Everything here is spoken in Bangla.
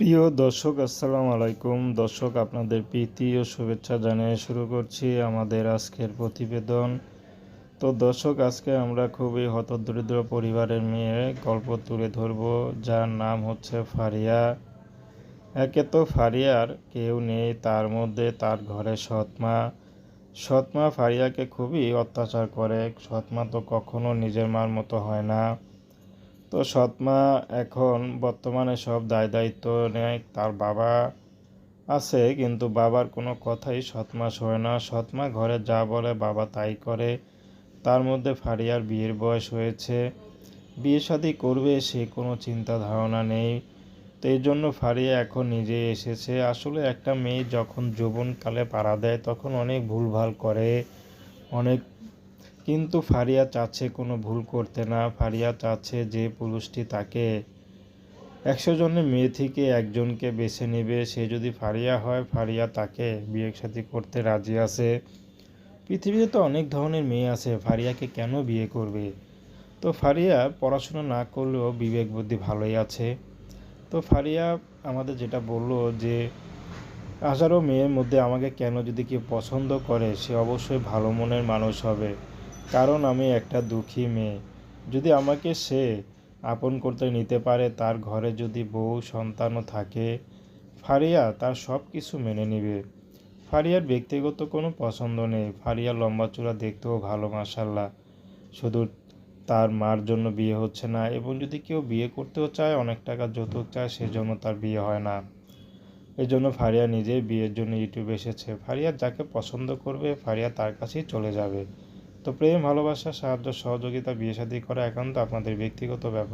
প্রিয় দর্শক, আসসালামু আলাইকুম। দর্শক, আপনাদের প্রীতি ও শুভেচ্ছা জানিয়ে শুরু করছি আমাদের আজকের প্রতিবেদন। তো দর্শক, আজকে আমরা খুবই হতদরিদ্র পরিবারের মেয়ে গল্প তুলে ধরব, যার নাম হচ্ছে ফারিয়া। একে তো ফারিয়ার কেউ নেই, তার মধ্যে তার ঘরে সৎমা। সৎমা ফারিয়াকে খুবই অত্যাচার করে। সৎমা তো কখনো নিজের মার মতো হয় না। তো সৎমা এখন বর্তমানে সব দায় দায়িত্ব নেয়, তার বাবা আছে, কিন্তু বাবার কোনো কথাই সৎমা শোয় না। সৎমা ঘরে যা বলে বাবা তাই করে। তার মধ্যে ফারিয়ার বিয়ের বয়স হয়েছে। বিয়ে শাদী করবে সে কোনো চিন্তা ধারণা নেই। তো এই জন্য ফারিয়া এখন নিজে এসেছে। আসলে একটা মেয়ে যখন যৌবনকালে পাড়া দেয়, তখন অনেক ভুলভাল করে, অনেক কিন্তু ফারিয়া চাচ্ছে কোনো ভুল করতে না। ফারিয়া চাচ্ছে যে পুরুষটি তাকে একশো জনের মেয়ে থেকে একজনকে বেছে নেবে, সে যদি ফারিয়া হয়, ফারিয়া তাকে বিয়ে সাথী করতে রাজি আছে। পৃথিবীতে তো অনেক ধরনের মেয়ে আছে, ফারিয়াকে কেন বিয়ে করবে? তো ফারিয়া পড়াশোনা না করলেও বিবেক বুদ্ধি ভালোই আছে। তো ফারিয়া আমাদের যেটা বলল যে, হাজারো মেয়ের মধ্যে আমাকে কেন যদি কেউ পছন্দ করে, সে অবশ্যই ভালো মনের মানুষ হবে। কারণ আমি একটা দুঃখী মেয়ে। যদি আমাকে সে আপন করতে নিতে পারে, তার ঘরে যদি বউ, সন্তানও থাকে, ফারিয়া তার সব কিছু মেনে নেবে। ফারিয়ার ব্যক্তিগত কোনো পছন্দ নেই। ফারিয়া লম্বা চূড়া দেখতেও ভালো মাসাল্লাহ শুধু তার মার জন্য বিয়ে হচ্ছে না, এবং যদি কেউ বিয়ে করতেও চায়, অনেক টাকা যৌতুক চায়, সেজন্য তার বিয়ে হয় না। এই জন্য ফারিয়া নিজেই বিয়ের জন্য ইউটিউবে এসেছে। ফারিয়া যাকে পছন্দ করবে, ফারিয়া তার কাছেই চলে যাবে। তো প্রেম ভালোবাসা সাহায্য সহযোগিতা বিয়ে শাদী করা একান্ত আপনাদের ব্যক্তিগত ব্যাপার।